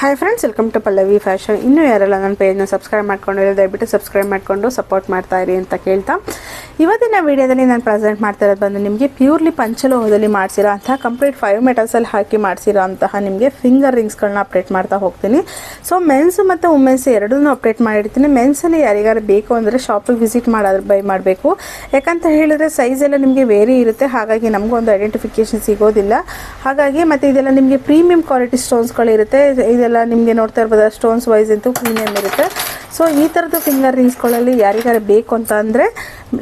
Hi friends welcome to Pallavi fashion ಇನ್ನೂ ಯಾರೆಲ್ಲ ನನ್ನ ಪೇಜ್ನ ಸಬ್ಸ್ಕ್ರೈಬ್ ಮಾಡ್ಕೊಂಡಿರೋ ದಯವಿಟ್ಟು ಸಬ್ಸ್ಕ್ರೈಬ್ ಮಾಡಿಕೊಂಡು ಸಪೋರ್ಟ್ ಮಾಡ್ತಾ ಇರಿ ಅಂತ ಕೇಳ್ತಾ. ಇವತ್ತಿನ ವಿಡಿಯೋದಲ್ಲಿ ನಾನು ಪ್ರೆಸೆಂಟ್ ಮಾಡ್ತಾ ಇರೋದು ಬಂದು ನಿಮಗೆ ಪ್ಯೂರ್ಲಿ ಪಂಚಲೋಹದಲ್ಲಿ ಮಾಡಿಸಿರೋ ಅಂತಹ ಕಂಪ್ಲೀಟ್ ಫೈವ್ ಮೆಟಲ್ಸಲ್ಲಿ ಹಾಕಿ ಮಾಡಿಸಿರೋ ಅಂತಹ ನಿಮಗೆ ಫಿಂಗರ್ ರಿಂಗ್ಸ್ಗಳನ್ನ ಅಪ್ಡೇಟ್ ಮಾಡ್ತಾ ಹೋಗ್ತೀನಿ. ಸೊ ಮೆನ್ಸ್ ಮತ್ತು ವುಮೆನ್ಸ್ ಎರಡನ್ನೂ ಅಪ್ಡೇಟ್ ಮಾಡಿರ್ತೀನಿ. ಮೆನ್ಸಲ್ಲಿ ಯಾರಿಗಾರು ಬೇಕು ಅಂದರೆ ಶಾಪಿಗೆ ವಿಸಿಟ್ ಮಾಡೋದ್ರ ಬೈ ಮಾಡಬೇಕು. ಯಾಕಂತ ಹೇಳಿದ್ರೆ ಸೈಜ್ ಎಲ್ಲ ನಿಮಗೆ ವೇರಿ ಇರುತ್ತೆ. ಹಾಗಾಗಿ ನಮಗೊಂದು ಐಡೆಂಟಿಫಿಕೇಶನ್ ಸಿಗೋದಿಲ್ಲ. ಹಾಗಾಗಿ ಮತ್ತು ಇದೆಲ್ಲ ನಿಮಗೆ ಪ್ರೀಮಿಯಂ ಕ್ವಾಲಿಟಿ ಸ್ಟೋನ್ಸ್ಗಳಿರುತ್ತೆ ಇದೆಲ್ಲ ನಿಮಗೆ ನೋಡ್ತಾ ಇರ್ಬೋದು ಸ್ಟೋನ್ಸ್ ವೈಸ್ ಅಂತೂ ಪ್ರೀಮಿಯಂ ಇರುತ್ತೆ. ಸೊ ಈ ಥರದ್ದು ಫಿಂಗರ್ ರಿಂಗ್ಸ್ಗಳಲ್ಲಿ ಯಾರಿಗಾರು ಬೇಕು ಅಂತ ಅಂದರೆ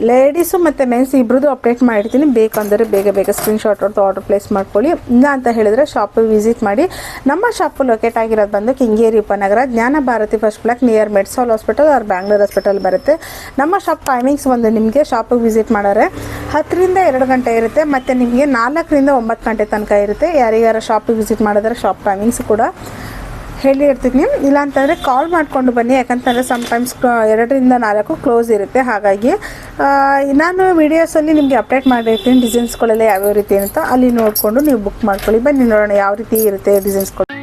ಲೇಡೀಸು ಮತ್ತು ಮೆನ್ಸ್ ಇಬ್ಬರದ್ದು ಅಪ್ಡೇಟ್ ಮಾಡಿರ್ತೀನಿ. ಬೇಕಂದರೆ ಬೇಗ ಬೇಗ ಸ್ಕ್ರೀನ್ಶಾಟ್ ಹೊಡೆದು ಆರ್ಡರ್ ಪ್ಲೇಸ್ ಮಾಡ್ಕೊಳ್ಳಿ. ಇಲ್ಲ ಅಂತ ಹೇಳಿದ್ರೆ ಶಾಪಿಗೆ ವಿಸಿಟ್ ಮಾಡಿ. ನಮ್ಮ ಶಾಪು ಲೊಕೇಟ್ ಆಗಿರೋದು ಬಂದು Kengeri Upanagara Jnana Bharathi first block near Medsol hospital or Bangalore hospital ಬರುತ್ತೆ. ನಮ್ಮ ಶಾಪ್ ಟೈಮಿಂಗ್ಸ್ ಒಂದು ನಿಮಗೆ ಶಾಪಿಗೆ ವಿಸಿಟ್ ಮಾಡೋರೆ. ಹತ್ತರಿಂದ ಎರಡು ಗಂಟೆ ಇರುತ್ತೆ. ಮತ್ತು ನಿಮಗೆ ನಾಲ್ಕರಿಂದ ಒಂಬತ್ತು ಗಂಟೆ ತನಕ ಇರುತ್ತೆ. ಯಾರಿಗಾರ ಶಾಪಿಗೆ ವಿಸಿಟ್ ಮಾಡಿದ್ರೆ ಶಾಪ್ ಟೈಮಿಂಗ್ಸ್ ಕೂಡ. ಹೇಳಿರ್ತೀನಿ ಇಲ್ಲ ಅಂತಂದರೆ ಕಾಲ್ ಮಾಡಿಕೊಂಡು ಬನ್ನಿ. ಯಾಕಂತಂದರೆ ಸಮ್ಟೈಮ್ಸ್ ಎರಡರಿಂದ ನಾಲ್ಕು ಕ್ಲೋಸ್ ಇರುತ್ತೆ. ಹಾಗಾಗಿ ನಾನು ವೀಡಿಯೋಸಲ್ಲಿ ನಿಮಗೆ ಅಪ್ಡೇಟ್ ಮಾಡಿರ್ತೀನಿ. ಡಿಸೈನ್ಸ್ಗಳೆಲ್ಲ ಯಾವ್ಯಾವ ರೀತಿ ಅಂತ ಅಲ್ಲಿ ನೋಡಿಕೊಂಡು ನೀವು ಬುಕ್ ಮಾಡ್ಕೊಳ್ಳಿ. ಬನ್ನಿ ನೋಡೋಣ ಯಾವ ರೀತಿ ಇರುತ್ತೆ ಡಿಸೈನ್ಸ್ಗಳು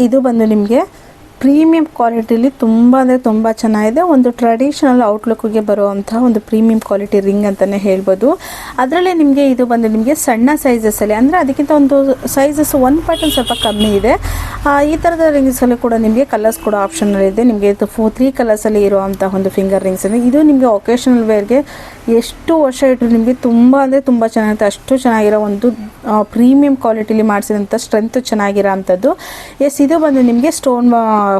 ಇದು ಬಂದು ನಿಮಗೆ ಪ್ರೀಮಿಯಂ ಕ್ವಾಲಿಟಿಲಿ ತುಂಬ ಅಂದರೆ ತುಂಬ ಚೆನ್ನಾಗಿದೆ. ಒಂದು ಟ್ರೆಡಿಷನಲ್ ಔಟ್ಲುಕ್ಗೆ ಬರುವಂಥ ಒಂದು ಪ್ರೀಮಿಯಂ ಕ್ವಾಲಿಟಿ ರಿಂಗ್ ಅಂತಲೇ ಹೇಳ್ಬೋದು. ಅದರಲ್ಲೇ ನಿಮಗೆ ಇದು ಬಂದು ನಿಮಗೆ ಸಣ್ಣ ಸೈಜಸ್ಸಲ್ಲಿ ಅಂದರೆ ಅದಕ್ಕಿಂತ ಒಂದು ಸೈಜಸ್ ಒಂದು ಪ್ಯಾಟರ್ನ್ ಸ್ವಲ್ಪ ಕಮ್ಮಿ ಇದೆ. ಈ ಥರದ ರಿಂಗ್ಸಲ್ಲಿ ಕೂಡ ನಿಮಗೆ ಕಲರ್ಸ್ ಕೂಡ ಆಪ್ಷನಲ್ ಇದೆ. ನಿಮಗೆ ಇದು ಫೋ ತ್ರೀ ಕಲರ್ಸಲ್ಲಿ ಇರುವಂಥ ಒಂದು ಫಿಂಗರ್ ರಿಂಗ್ಸ್ ಅಂದರೆ ಇದು ನಿಮಗೆ ಒಕೇಶನಲ್ ವೇರ್ಗೆ ಎಷ್ಟು ವರ್ಷ ಇಟ್ಟರು ನಿಮಗೆ ತುಂಬ ಅಂದರೆ ತುಂಬ ಚೆನ್ನಾಗಿರುತ್ತೆ. ಅಷ್ಟು ಚೆನ್ನಾಗಿರೋ ಒಂದು ಪ್ರೀಮಿಯಂ ಕ್ವಾಲಿಟಿಲಿ ಮಾಡಿಸಿದಂಥ ಸ್ಟ್ರೆಂತ್ ಚೆನ್ನಾಗಿರೋ ಅಂಥದ್ದು ಎಸ್ ಇದು ಬಂದು ನಿಮಗೆ ಸ್ಟೋನ್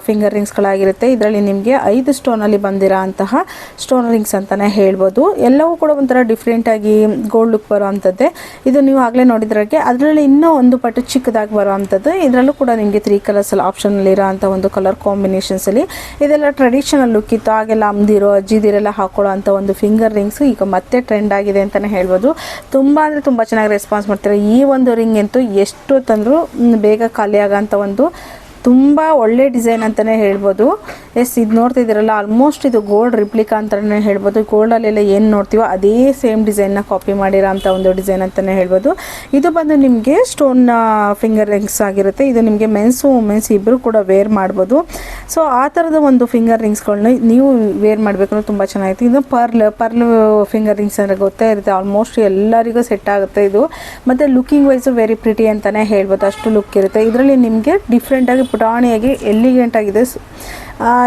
ಫಿಂಗರ್ ರಿಂಗ್ಸ್ಗಳಾಗಿರುತ್ತೆ. ಇದರಲ್ಲಿ ನಿಮಗೆ ಐದು ಸ್ಟೋನಲ್ಲಿ ಬಂದಿರೋ ಅಂತಹ ಸ್ಟೋನ್ ರಿಂಗ್ಸ್ ಅಂತಲೇ ಹೇಳ್ಬೋದು. ಎಲ್ಲವೂ ಕೂಡ ಒಂಥರ ಡಿಫ್ರೆಂಟಾಗಿ ಗೋಲ್ಡ್ ಲುಕ್ ಬರೋ ಅಂಥದ್ದೇ. ಇದು ನೀವು ಆಗಲೇ ನೋಡಿದ್ರಾಗೆ ಅದರಲ್ಲಿ ಇನ್ನೂ ಒಂದು ಪಟ್ಟು ಚಿಕ್ಕದಾಗಿ ಬರೋ ಅಂಥದ್ದು. ಇದರಲ್ಲೂ ಕೂಡ ನಿಮಗೆ ತ್ರೀ ಕಲರ್ಸಲ್ಲಿ ಇರೋ ಅಂಥ ಒಂದು ಕಲರ್ ಕಾಂಬಿನೇಷನ್ಸಲ್ಲಿ ಇದೆಲ್ಲ ಟ್ರೆಡಿಷನಲ್ ಲುಕ್ ಇತ್ತು. ಆಗೆಲ್ಲ ಅಮ್ದಿರೋ ಅಜ್ಜಿದಿರೆಲ್ಲ ಹಾಕೊಳ್ಳೋ ಅಂಥ ಒಂದು ಫಿಂಗರ್ ರಿಂಗ್ಸ್ ಈಗ ಮತ್ತೆ ಟ್ರೆಂಡ್ ಆಗಿದೆ ಅಂತಲೇ ಹೇಳ್ಬೋದು. ತುಂಬ ಅಂದರೆ ತುಂಬ ಚೆನ್ನಾಗಿ ರೆಸ್ಪಾನ್ಸ್ ಮಾಡ್ತಾರೆ. ಈ ಒಂದು ರಿಂಗ್ ಅಂತೂ ಎಷ್ಟು ತಂದರೂ ಬೇಗ ಖಾಲಿ ಆಗೋಂಥ ಒಂದು ತುಂಬ ಒಳ್ಳೆ ಡಿಸೈನ್ ಅಂತಲೇ ಹೇಳ್ಬೋದು. ಎಸ್, ಇದು ನೋಡ್ತಿದ್ದೀರಲ್ಲ ಆಲ್ಮೋಸ್ಟ್ ಇದು ಗೋಲ್ಡ್ ರಿಪ್ಲಿಕಾ ಅಂತಲೇ ಹೇಳ್ಬೋದು. ಗೋಲ್ಡಲ್ಲೆಲ್ಲ ಏನು ನೋಡ್ತೀವೋ ಅದೇ ಸೇಮ್ ಡಿಸೈನ್ನ ಕಾಪಿ ಮಾಡಿರೋ ಅಂಥ ಒಂದು ಡಿಸೈನ್ ಅಂತಲೇ ಹೇಳ್ಬೋದು. ಇದು ಬಂದು ನಿಮಗೆ ಸ್ಟೋನ್ ಫಿಂಗರ್ ರಿಂಗ್ಸ್ ಆಗಿರುತ್ತೆ. ಇದು ನಿಮಗೆ ಮೆನ್ಸು ವುಮೆನ್ಸ್ ಇಬ್ಬರು ಕೂಡ ವೇರ್ ಮಾಡ್ಬೋದು. ಸೊ ಆ ಥರದ ಒಂದು ಫಿಂಗರ್ ರಿಂಗ್ಸ್ಗಳನ್ನ ನೀವು ವೇರ್ ಮಾಡಬೇಕು ತುಂಬ ಚೆನ್ನಾಗಿತ್ತು. ಇದು ಪರ್ಲ್ ಪರ್ಲ್ ಫಿಂಗರ್ ರಿಂಗ್ಸ್ ಅಂದರೆ ಗೊತ್ತೇ ಇರುತ್ತೆ. ಆಲ್ಮೋಸ್ಟ್ ಎಲ್ಲರಿಗೂ ಸೆಟ್ ಆಗುತ್ತೆ ಇದು. ಮತ್ತು ಲುಕಿಂಗ್ ವೈಸು ವೆರಿ ಪ್ರಿಟಿ ಅಂತಲೇ ಹೇಳ್ಬೋದು. ಅಷ್ಟು ಲುಕ್ ಇರುತ್ತೆ. ಇದರಲ್ಲಿ ನಿಮಗೆ ಡಿಫ್ರೆಂಟಾಗಿ ಪುಟಾಣಿಯಾಗಿ ಎಲಿಗೆಂಟ್ ಆಗಿದೆ.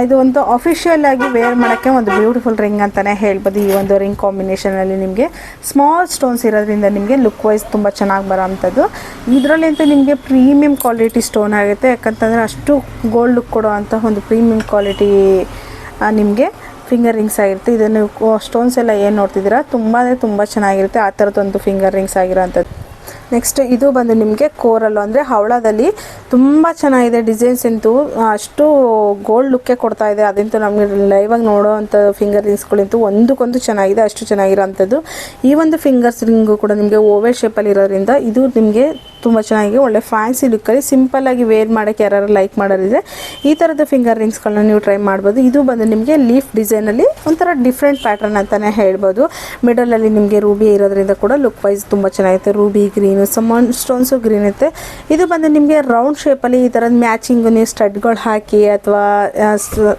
ಇದು ಒಂದು ಅಫಿಷಿಯಲ್ ಆಗಿ ವೇರ್ ಮಾಡೋಕ್ಕೆ ಒಂದು ಬ್ಯೂಟಿಫುಲ್ ರಿಂಗ್ ಅಂತಲೇ ಹೇಳ್ಬೋದು ಈ ಒಂದು ರಿಂಗ್ ಕಾಂಬಿನೇಷನಲ್ಲಿ ನಿಮಗೆ. ಸ್ಮಾಲ್ ಸ್ಟೋನ್ಸ್ ಇರೋದ್ರಿಂದ ನಿಮಗೆ ಲುಕ್ ವೈಸ್ ತುಂಬ ಚೆನ್ನಾಗಿ ಬರೋ ಅಂಥದ್ದು ಇದರಲ್ಲಿ ಅಂತೂ ನಿಮಗೆ ಪ್ರೀಮಿಯಂ ಕ್ವಾಲಿಟಿ ಸ್ಟೋನ್ ಆಗುತ್ತೆ. ಯಾಕಂತಂದರೆ ಅಷ್ಟು ಗೋಲ್ಡ್ ಲುಕ್ ಕೊಡೋ ಒಂದು ಪ್ರೀಮಿಯಂ ಕ್ವಾಲಿಟಿ ನಿಮಗೆ ಫಿಂಗರ್ ರಿಂಗ್ಸ್ ಆಗಿರುತ್ತೆ. ಇದನ್ನು ಸ್ಟೋನ್ಸ್ ಎಲ್ಲ ಏನು ನೋಡ್ತಿದ್ದೀರಾ? ತುಂಬಾ ತುಂಬ ಚೆನ್ನಾಗಿರುತ್ತೆ. ಆ ಥರದ್ದೊಂದು ಫಿಂಗರ್ ರಿಂಗ್ಸ್ ಆಗಿರೋ ಅಂಥದ್ದು ನೆಕ್ಸ್ಟ್ ಇದು ಬಂದು ನಿಮಗೆ ಕೋರಲ್ಲು. ಅಂದರೆ ಹವಳದಲ್ಲಿ ತುಂಬ ಚೆನ್ನಾಗಿದೆ ಡಿಸೈನ್ಸ್ ಅಂತೂ ಅಷ್ಟು ಗೋಲ್ಡ್ ಲುಕ್ಕೇ ಕೊಡ್ತಾ ಇದೆ. ಅದಂತೂ ನಮಗೆ ಲೈವಾಗಿ ನೋಡೋ ಅಂಥ ಫಿಂಗರ್ ರಿಂಗ್ಸ್ಗಳಂತೂ ಒಂದಕ್ಕೊಂದು ಚೆನ್ನಾಗಿದೆ, ಅಷ್ಟು ಚೆನ್ನಾಗಿರೋ ಅಂಥದ್ದು ಈ ಒಂದು ಫಿಂಗರ್ಸ್ ರಿಂಗು ಕೂಡ ನಿಮಗೆ ಓವೆಲ್ ಶೇಪಲ್ಲಿ ಇರೋದ್ರಿಂದ ಇದು ನಿಮಗೆ ತುಂಬ ಚೆನ್ನಾಗಿ ಒಳ್ಳೆ ಫ್ಯಾನ್ಸಿ ಲುಕ್ಕಲ್ಲಿ ಸಿಂಪಲ್ಲಾಗಿ ವೇರ್ ಮಾಡೋಕ್ಕೆ ಯಾರು ಲೈಕ್ ಮಾಡೋರಿದ್ರೆ ಈ ಥರದ ಫಿಂಗರ್ ರಿಂಗ್ಸ್ಗಳನ್ನ ನೀವು ಟ್ರೈ ಮಾಡ್ಬೋದು. ಇದು ಬಂದು ನಿಮಗೆ ಲೀಫ್ ಡಿಸೈನಲ್ಲಿ ಒಂಥರ ಡಿಫ್ರೆಂಟ್ ಪ್ಯಾಟರ್ನ್ ಅಂತಲೇ ಹೇಳ್ಬೋದು. ಮಿಡಲಲ್ಲಿ ನಿಮಗೆ ರೂಬಿ ಇರೋದ್ರಿಂದ ಕೂಡ ಲುಕ್ ವೈಸ್ ತುಂಬ ಚೆನ್ನಾಗಿರುತ್ತೆ. ರೂಬಿ ಗ್ರೀನು ಸಮನ್ ಸ್ಟೋನ್ಸು ಗ್ರೀನ್ ಇರುತ್ತೆ. ಇದು ಬಂದು ನಿಮಗೆ ರೌಂಡ್ ಶೇಪಲ್ಲಿ ಈ ಥರದ ಮ್ಯಾಚಿಂಗ್ ನೀವು ಸ್ಟಡ್ಗಳು ಹಾಕಿ ಅಥವಾ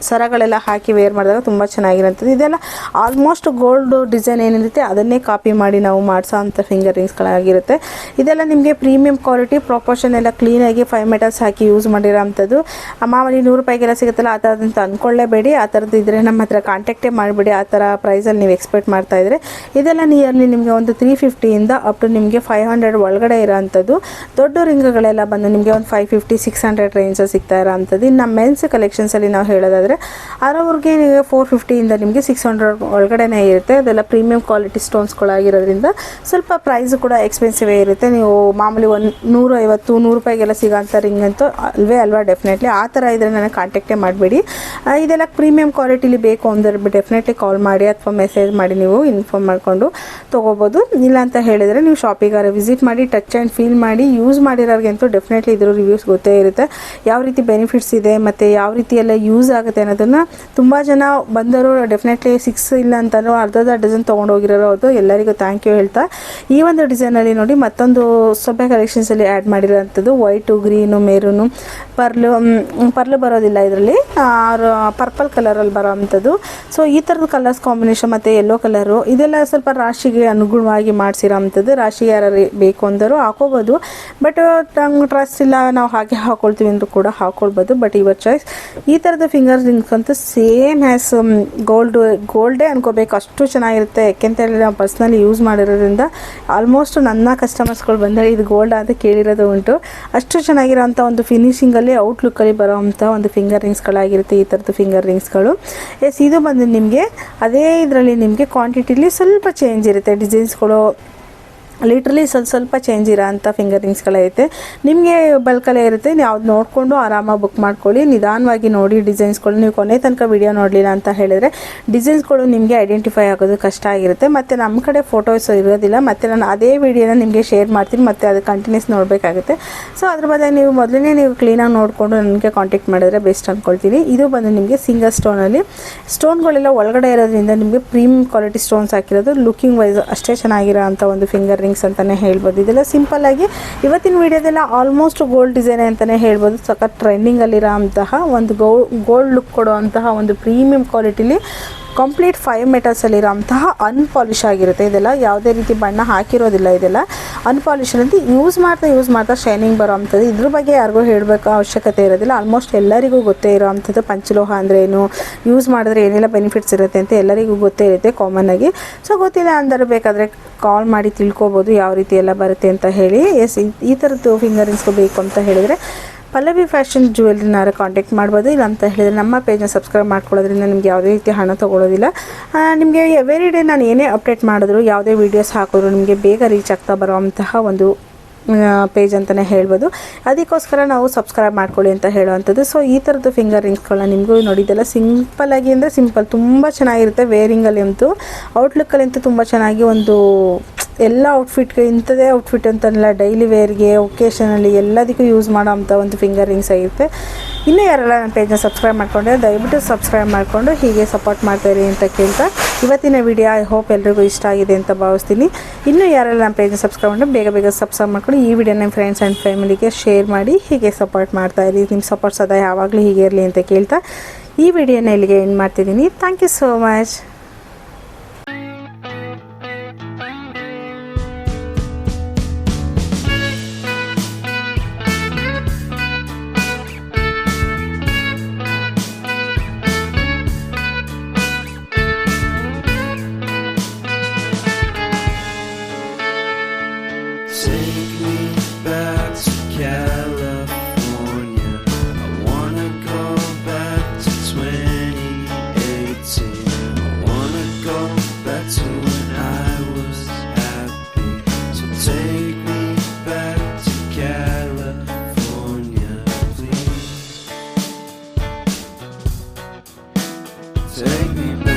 ಸರಗಳೆಲ್ಲ ಹಾಕಿ ವೇರ್ ಮಾಡಿದಾಗ ತುಂಬ ಚೆನ್ನಾಗಿರುತ್ತೆ. ಇದೆಲ್ಲ ಆಲ್ಮೋಸ್ಟ್ ಗೋಲ್ಡ್ ಡಿಸೈನ್ ಏನಿರುತ್ತೆ, ಅದನ್ನೇ ಕಾಪಿ ಮಾಡಿ ನಾವು ಮಾಡಿಸೋ ಅಂಥ ಫಿಂಗರ್ ರಿಂಗ್ಸ್ಗಳಾಗಿರುತ್ತೆ ಇದೆಲ್ಲ ನಿಮಗೆ ಪ್ರೀಮಿಯಂ ಕ್ವಾಲಿಟಿ ಪ್ರೊಪೋರ್ಷನ್ ಎಲ್ಲ ಕ್ಲೀನಾಗಿ ಫೈವ್ ಮೀಟರ್ಸ್ ಹಾಕಿ ಯೂಸ್ ಮಾಡಿರೋ ಅಂಥದ್ದು. ಮಾಮೂಲಿ ನೂರು ರೂಪಾಯಿಗೆಲ್ಲ ಸಿಗುತ್ತಲ್ಲ, ಆ ಥರದಂತ ಅಂದ್ಕೊಳ್ಳೇಬೇಡಿ ಆ ಥರದ್ದು ಇದ್ದರೆ ನಮ್ಮ ಹತ್ರ ಕಾಂಟ್ಯಾಕ್ಟೇ ಮಾಡಿಬಿಡಿ. ಆ ಥರ ಪ್ರೈಸಲ್ಲಿ ನೀವು ಎಕ್ಸ್ಪೆಕ್ಟ್ ಮಾಡ್ತಾ ಇದ್ರೆ. ಇದೆಲ್ಲ ನಿಯರ್ಲಿ ನಿಮಗೆ ಒಂದು ತ್ರೀ ಫಿಫ್ಟಿಯಿಂದ ಅಪ್ ಟು ನಿಮಗೆ ಫೈವ್ ಹಂಡ್ರೆಡ್ ಒಳಗಡೆ ಇರೋ ಅಂಥದ್ದು ದೊಡ್ಡ ರಿಂಗ್ಗಳೆಲ್ಲ ಬಂದು ನಿಮಗೆ ಒಂದು ಫೈವ್ ಫಿಫ್ಟಿ ಸಿಕ್ಸ್ ಹಂಡ್ರೆಡ್ ರೇಂಜಲ್ಲಿ ಸಿಗ್ತಾ ಇರೋಂಥದ್ದು. ಇನ್ನು ಇನ್ನು ಮೆನ್ಸ್ ಕಲೆಕ್ಷನ್ಸಲ್ಲಿ ನಾವು ಹೇಳೋದಾದರೆ ಅರವ್ರಿಗೆ ಫೋರ್ ಫಿಫ್ಟಿಯಿಂದ ನಿಮಗೆ ಸಿಕ್ಸ್ ಹಂಡ್ರೆಡ್ ಒಳಗಡೆನೇ ಇರುತ್ತೆ. ಅದೆಲ್ಲ ಪ್ರೀಮಿಯಂ ಕ್ವಾಲಿಟಿ ಸ್ಟೋನ್ಸ್ಗಳಾಗಿರೋದ್ರಿಂದ ಸ್ವಲ್ಪ ಪ್ರೈಸ್ ಕೂಡ ಎಕ್ಸ್ಪೆನ್ಸಿವೇ ಇರುತ್ತೆ. ನೀವು ಮಾಮೂಲಿ ಒಂದು ನೂರೈವತ್ತು ನೂರು ರೂಪಾಯಿಗೆಲ್ಲ ಸಿಗೋಂಥ ರಿಂಗ್ ಅಂತೂ ಅಲ್ವೇ ಅಲ್ವಾ? ಡೆಫಿನೆಟ್ಲಿ ಆ ಥರ ಇದ್ದರೆ ನನಗೆ ಕಾಂಟ್ಯಾಕ್ಟೇ ಮಾಡಬೇಡಿ. ಇದೆಲ್ಲ ಪ್ರೀಮಿಯಂ ಕ್ವಾಲಿಟಿಲಿ ಬೇಕು ಅಂದರೆ ಡೆಫಿನೆಟ್ಲಿ ಕಾಲ್ ಮಾಡಿ ಅಥವಾ ಮೆಸೇಜ್ ಮಾಡಿ ನೀವು ಇನ್ಫಾರ್ಮ್ ಮಾಡಿಕೊಂಡು ತೊಗೋಬೋದು. ಇಲ್ಲ ಅಂತ ಹೇಳಿದರೆ ನೀವು ಶಾಪಿಗಾರ ವಿಸಿಟ್ ಮಾಡಿ ಟಚ್ ಆ್ಯಂಡ್ ಫೀಲ್ ಮಾಡಿ ಯೂಸ್ ಮಾಡಿರೋರಿಗಂತೂ ಡೆಫಿನೆಟ್ಲಿ ಇದ್ರ ರಿವ್ಯೂಸ್ ಗೊತ್ತೇ ಇರುತ್ತೆ. ಯಾವ ರೀತಿ ಬೆನಿಫಿಟ್ಸ್ ಇದೆ, ಮತ್ತು ಯಾವ ರೀತಿ ಎಲ್ಲ ಯೂಸ್ ಆಗುತ್ತೆ ಅನ್ನೋದನ್ನು ತುಂಬ ಜನ ಬಂದರು ಡೆಫಿನೆಟ್ಲಿ ಸಿಕ್ಸ್ ಇಲ್ಲ ಅಂತಲೂ ಅರ್ಧದ ಡಜನ್ ತೊಗೊಂಡೋಗಿರೋರು ಅದು ಎಲ್ಲರಿಗೂ ಥ್ಯಾಂಕ್ ಯು ಹೇಳ್ತಾ. ಈ ಒಂದು ಡಿಸೈನಲ್ಲಿ ನೋಡಿ ಮತ್ತೊಂದು ಸೊಬ್ಬೆ ಕಲೆಕ್ಷನ್ಸಲ್ಲಿ add ಮಾಡಿರೋಂಥದ್ದು white green maroon pearl pearl ಬರೋದಿಲ್ಲ ಇದರಲ್ಲಿ. ಪರ್ಪಲ್ ಕಲರಲ್ಲಿ ಬರೋ ಅಂಥದ್ದು. ಸೊ ಈ ಥರದ ಕಲರ್ಸ್ ಕಾಂಬಿನೇಷನ್ ಮತ್ತು ಯೆಲ್ಲೋ ಕಲರು ಇದೆಲ್ಲ ಸ್ವಲ್ಪ ರಾಶಿಗೆ ಅನುಗುಣವಾಗಿ ಮಾಡಿಸಿರೋ ಅಂಥದ್ದು. ರಾಶಿಗೆ ಯಾರು ಬೇಕು ಅಂದರು ಹಾಕೋಬೋದು. ಬಟ್ ನಂಗೆ ಟ್ರಸ್ಟ್ ಇಲ್ಲ, ನಾವು ಹಾಗೆ ಹಾಕೊಳ್ತೀವಿ ಅಂದರೂ ಕೂಡ ಹಾಕೊಳ್ಬೋದು. ಬಟ್ ಇವರ್ ಚಾಯ್ಸ್ ಈ ಥರದ ಫಿಂಗರ್ ರಿಂಗ್ಸ್ ಅಂತೂ ಸೇಮ್ ಆ್ಯಸ್ ಗೋಲ್ಡ್ ಗೋಲ್ಡೇ ಅನ್ಕೋಬೇಕು. ಅಷ್ಟು ಚೆನ್ನಾಗಿರುತ್ತೆ. ಯಾಕೆಂತ ಹೇಳಿ ನಾವು ಪರ್ಸ್ನಲಿ ಯೂಸ್ ಮಾಡಿರೋದ್ರಿಂದ ಆಲ್ಮೋಸ್ಟ್ ನನ್ನ ಕಸ್ಟಮರ್ಸ್ಗಳು ಬಂದರೆ ಇದು ಗೋಲ್ಡ್ ಅಂತ ಕೇಳಿರೋದು ಉಂಟು. ಅಷ್ಟು ಚೆನ್ನಾಗಿರೋಂಥ ಒಂದು ಫಿನಿಷಿಂಗಲ್ಲಿ ಔಟ್ಲುಕ್ಕಲ್ಲಿ ಬರೋ ಅಂಥ ಒಂದು ಫಿಂಗರ್ ರಿಂಗ್ಸ್ಗಳಾಗಿರುತ್ತೆ ಈ ಥರದ್ದು ಫಿಂಗರ್ ರಿಂಗ್ಸ್ಗಳು ಎಸ್ ಇದು ಬಂದು ನಿಮಗೆ, ಅದೇ ಇದರಲ್ಲಿ ನಿಮಗೆ ಕ್ವಾಂಟಿಟಿಲಿ ಸ್ವಲ್ಪ ಚೇಂಜ್ ಇರುತ್ತೆ. ಡಿಸೈನ್ಸ್ಗಳು ಲೀಟ್ರಲಿ ಸ್ವಲ್ಪ ಸ್ವಲ್ಪ ಚೇಂಜ್ ಇರೋ ಅಂಥ ಫಿಂಗರ್ ರಿಂಗ್ಸ್ಗಳೈತೆ ನಿಮಗೆ ಬಲ್ಕಲ್ಲೇ ಇರುತ್ತೆ. ನೀವು ಯಾವ್ದು ನೋಡಿಕೊಂಡು ಆರಾಮಾಗಿ ಬುಕ್ ಮಾಡ್ಕೊಳ್ಳಿ. ನಿಧಾನವಾಗಿ ನೋಡಿ ಡಿಸೈನ್ಸ್ಗಳು ನೀವು ಕೊನೆ ತನಕ ವಿಡಿಯೋ ನೋಡಲಿಲ್ಲ ಅಂತ ಹೇಳಿದರೆ ಡಿಸೈನ್ಸ್ಗಳು ನಿಮಗೆ ಐಡೆಂಟಿಫೈ ಆಗೋದು ಕಷ್ಟ ಆಗಿರುತ್ತೆ. ಮತ್ತು ನಮ್ಮ ಕಡೆ ಫೋಟೋಸ್ ಇರೋದಿಲ್ಲ. ಮತ್ತು ನಾನು ಅದೇ ವಿಡಿಯೋನ ನಿಮಗೆ ಶೇರ್ ಮಾಡ್ತೀನಿ. ಮತ್ತು ಅದು ಕಂಟಿನ್ಯೂಸ್ ನೋಡಬೇಕಾಗುತ್ತೆ. ಸೊ ಅದ್ರ ಬದಲು ನೀವು ಮೊದಲನೇ ನೀವು ಕ್ಲೀನಾಗಿ ನೋಡಿಕೊಂಡು ನನಗೆ ಕಾಂಟ್ಯಾಕ್ಟ್ ಮಾಡಿದ್ರೆ ಬೆಸ್ಟ್ ಅಂದ್ಕೊಳ್ತೀನಿ ಇದು ಬಂದು ನಿಮಗೆ ಸಿಂಗಲ್ ಸ್ಟೋನಲ್ಲಿ ಸ್ಟೋನ್ಗಳೆಲ್ಲ ಒಳಗಡೆ ಇರೋದ್ರಿಂದ ನಿಮಗೆ ಪ್ರೀಮಿಯಂ ಕ್ವಾಲಿಟಿ ಸ್ಟೋನ್ಸ್ ಹಾಕಿರೋದು. ಲುಕಿಂಗ್ ವೈಸ್ ಅಷ್ಟೇ ಚೆನ್ನಾಗಿರೋ ಅಂಥ ಒಂದು ಫಿಂಗರ್ ರಿಂಗ್ಸ್ ಅಂತಲೇ ಹೇಳ್ಬೋದು. ಇದೆಲ್ಲ ಸಿಂಪಲ್ ಆಗಿ ಇವತ್ತಿನ ವಿಡಿಯೋದೆಲ್ಲ ಆಲ್ಮೋಸ್ಟ್ ಗೋಲ್ಡ್ ಡಿಸೈನ್ ಅಂತಲೇ ಹೇಳ್ಬೋದು. ಸಖತ್ ಟ್ರೆಂಡಿಂಗಲ್ಲಿರೋ ಅಂತಹ ಒಂದು ಗೋಲ್ಡ್ ಲುಕ್ ಕೊಡುವಂತಹ ಒಂದು ಪ್ರೀಮಿಯಂ ಕ್ವಾಲಿಟಿಲಿ ಕಂಪ್ಲೀಟ್ ಫೈವ್ ಮೀಟರ್ಸಲ್ಲಿ ಇರೋವಂತಹ ಅನ್ಪಾಲಿಶ್ ಆಗಿರುತ್ತೆ. ಇದೆಲ್ಲ ಯಾವುದೇ ರೀತಿ ಬಣ್ಣ ಹಾಕಿರೋದಿಲ್ಲ ಇದೆಲ್ಲ. ಅನ್ಪಾಲಿಶ್ ಅಂತ ಯೂಸ್ ಮಾಡ್ತಾ ಯೂಸ್ ಮಾಡ್ತಾ ಶೈನಿಂಗ್ ಬರೋ ಅಂಥದ್ದು. ಇದ್ರ ಬಗ್ಗೆ ಯಾರಿಗೂ ಹೇಳಬೇಕು ಅವಶ್ಯಕತೆ ಇರೋದಿಲ್ಲ. ಆಲ್ಮೋಸ್ಟ್ ಎಲ್ಲರಿಗೂ ಗೊತ್ತೇ ಇರೋ ಅಂಥದ್ದು ಪಂಚಲೋಹ ಅಂದರೆ ಏನು? ಯೂಸ್ ಮಾಡಿದ್ರೆ ಏನೆಲ್ಲ ಬೆನಿಫಿಟ್ಸ್ ಇರುತ್ತೆ ಅಂತ ಎಲ್ಲರಿಗೂ ಗೊತ್ತೇ ಇರುತ್ತೆ ಕಾಮನ್ ಆಗಿ. ಸೊ ಗೊತ್ತಿಲ್ಲ ಅಂದರೆ ಬೇಕಾದರೆ ಕಾಲ್ ಮಾಡಿ ತಿಳ್ಕೊಬೋದು. ಯಾವ ರೀತಿ ಎಲ್ಲ ಬರುತ್ತೆ ಅಂತ ಹೇಳಿ. ಎಸ್ ಈ ಥರದ್ದು ಫಿಂಗರಿಂಗ್ಸ್ಗೂ ಬೇಕು ಅಂತ ಹೇಳಿದರೆ ಪಲ್ಲವಿ ಫ್ಯಾಷನ್ ಜ್ಯುವೆಲ್ರಿನಾರ ಕಾಂಟ್ಯಾಕ್ಟ್ ಮಾಡ್ಬೋದು. ಇಲ್ಲ ಅಂತ ಹೇಳಿದರೆ ನಮ್ಮ ಪೇಜ್ನ ಸಬ್ಸ್ಕ್ರೈಬ್ ಮಾಡ್ಕೊಳ್ಳೋದ್ರಿಂದ ನಿಮಗೆ ಯಾವುದೇ ರೀತಿ ಹಣ ತೊಗೊಳ್ಳೋದಿಲ್ಲ ನಿಮಗೆ ಎವ್ರಿ ಡೇ ನಾನು ಏನೇ ಅಪ್ಡೇಟ್ ಮಾಡಿದ್ರು, ಯಾವುದೇ ವೀಡಿಯೋಸ್ ಹಾಕಿದ್ರು, ನಿಮಗೆ ಬೇಗ ರೀಚ್ ಆಗ್ತಾ ಬರುವಂತಹ ಒಂದು ಪೇಜ್ ಅಂತಲೇ ಹೇಳ್ಬೋದು. ಅದಕ್ಕೋಸ್ಕರ ನಾವು ಸಬ್ಸ್ಕ್ರೈಬ್ ಮಾಡ್ಕೊಳ್ಳಿ ಅಂತ ಹೇಳುವಂಥದ್ದು. ಸೊ ಈ ಥರದ್ದು ಫಿಂಗರ್ ರಿಂಗ್ಸ್ಗಳನ್ನ ನಿಮಗೂ ನೋಡಿದ್ದೆಲ್ಲ ಸಿಂಪಲ್ಲಾಗಿ ಅಂದರೆ ಸಿಂಪಲ್ ತುಂಬ ಚೆನ್ನಾಗಿರುತ್ತೆ. ವೇರಿಂಗಲ್ಲಿ ಅಂತೂ ಔಟ್ಲುಕ್ಕಲ್ಲಂತೂ ತುಂಬ ಚೆನ್ನಾಗಿ ಒಂದು ಎಲ್ಲ ಔಟ್ಫಿಟ್ಗೆ ಇಂಥದೇ ಔಟ್ಫಿಟ್ ಅಂತಲ್ಲ ಡೈಲಿ ವೇರ್ಗೆ ಒಕೇಶನಲ್ಲಿ ಎಲ್ಲದಕ್ಕೂ ಯೂಸ್ ಮಾಡೋ ಅಂಥ ಒಂದು ಫಿಂಗರ್ ರಿಂಗ್ಸ್ ಆಗಿರುತ್ತೆ. ಇನ್ನೂ ಯಾರೆಲ್ಲ ನನ್ನ ಪೇಜ್ನ ಸಬ್ಸ್ಕ್ರೈಬ್ ಮಾಡ್ಕೊಂಡ್ರೆ, ದಯವಿಟ್ಟು ಸಬ್ಸ್ಕ್ರೈಬ್ ಮಾಡಿಕೊಂಡು ಹೀಗೆ ಸಪೋರ್ಟ್ ಮಾಡ್ತಾಯಿರಿ ಅಂತ ಕೇಳ್ತಾ ಇವತ್ತಿನ ವಿಡಿಯೋ ಐ ಹೋಪ್ ಎಲ್ರಿಗೂ ಇಷ್ಟ ಆಗಿದೆ ಅಂತ ಭಾವಿಸ್ತೀನಿ. ಇನ್ನೂ ಯಾರೆಲ್ಲ ನನ್ನ ಪೇಜ್ನ ಸಬ್ಸ್ಕ್ರೈಬ್ ಮಾಡಿ ಬೇಗ ಬೇಗ ಸಬ್ಸ್ಕ್ರೈಬ್ ಮಾಡ್ಕೊಂಡು ಈ ವಿಡಿಯೋ ನಿಮ್ಮ ಫ್ರೆಂಡ್ಸ್ ಆ್ಯಂಡ್ ಫ್ಯಾಮಿಲಿಗೆ ಶೇರ್ ಮಾಡಿ ಹೀಗೆ ಸಪೋರ್ಟ್ ಮಾಡ್ತಾಯಿರಿ ನಿಮ್ಮ ಸಪೋರ್ಟ್ ಸದಾ ಯಾವಾಗಲೂ ಹೀಗೆ ಇರಲಿ ಅಂತ ಕೇಳ್ತಾ ಈ ವಿಡಿಯೋನ ಇಲ್ಲಿಗೆ ಎಂಡ್ ಮಾಡ್ತಿದ್ದೀನಿ. Thank you so much Take me back.